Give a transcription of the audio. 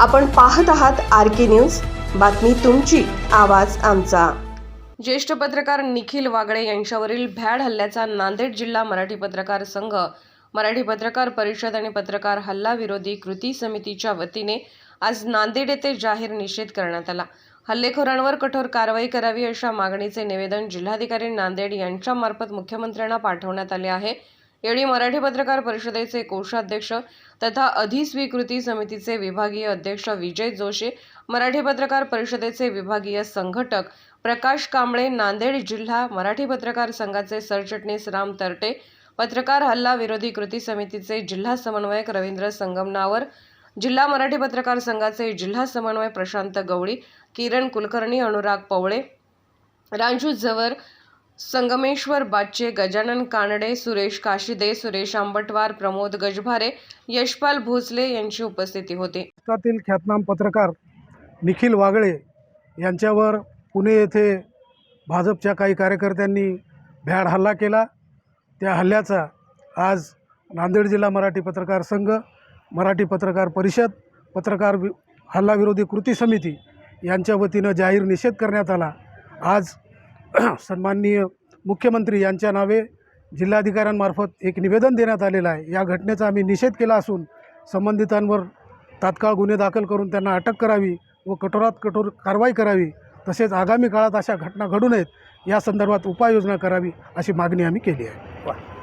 आपण पाहत आहात आर के न्यूज. बातमी तुमची आवाज आमचा. ज्येष्ठ पत्रकार निखिल वागळे यांच्यावरील भ्याड हल्ल्याचा नांदेड जिल्हा मराठी पत्रकार संघ मराठी पत्रकार परिषद आणि पत्रकार हल्ला विरोधी कृती समितीच्या वतीने आज नांदेड येथे जाहीर निषेध करण्यात आला. हल्लेखोरांवर कठोर कारवाई करावी अशा मागणीचे निवेदन जिल्हाधिकारी नांदेड यांच्यामार्फत मुख्यमंत्र्यांना पाठवण्यात आले आहे. यावेळी मराठी पत्रकार परिषदेचे कोषाध्यक्ष तथा अधिस्वीकृती समितीचे विभागीय अध्यक्ष विजय जोशी मराठी पत्रकार परिषदेचे विभागीय संघटक प्रकाश कांबळे नांदेड जिल्हा मराठी पत्रकार संघाचे सरचिटणीस राम तरटे पत्रकार हल्ला विरोधी कृती समितीचे जिल्हा समन्वयक रवींद्र संगमनावर जिल्हा मराठी पत्रकार संघाचे जिल्हा समन्वय प्रशांत गवळी किरण कुलकर्णी अनुराग पवळे रांजू जवर संगमेश्वर बाच्चे गजानन कानडे सुरेश काशिदे सुरेश आंबटवार प्रमोद गजभारे यशपाल भोसले यांची उपस्थिती होती. महाराष्ट्रातील ख्यातनाम पत्रकार निखिल वागळे यांच्यावर पुणे येथे भाजपच्या काही कार्यकर्त्यांनी भ्याड हल्ला केला. त्या हल्ल्याचा आज नांदेड जिल्हा मराठी पत्रकार संघ मराठी पत्रकार परिषद पत्रकार वि हल्लाविरोधी कृती समिती यांच्या वतीनं जाहीर निषेध करण्यात आला. आज सन्माननीय मुख्यमंत्री यांच्या नावे जिल्हाधिकाऱ्यांमार्फत एक निवेदन देण्यात आलेलं आहे. या घटनेचा आम्ही निषेध केला असून संबंधितांवर तात्काळ गुन्हे दाखल करून त्यांना अटक करावी व कठोरात कठोर कारवाई करावी तसेच आगामी काळात अशा घटना घडू नयेत या संदर्भात उपाययोजना करावी अशी मागणी आम्ही केली आहे.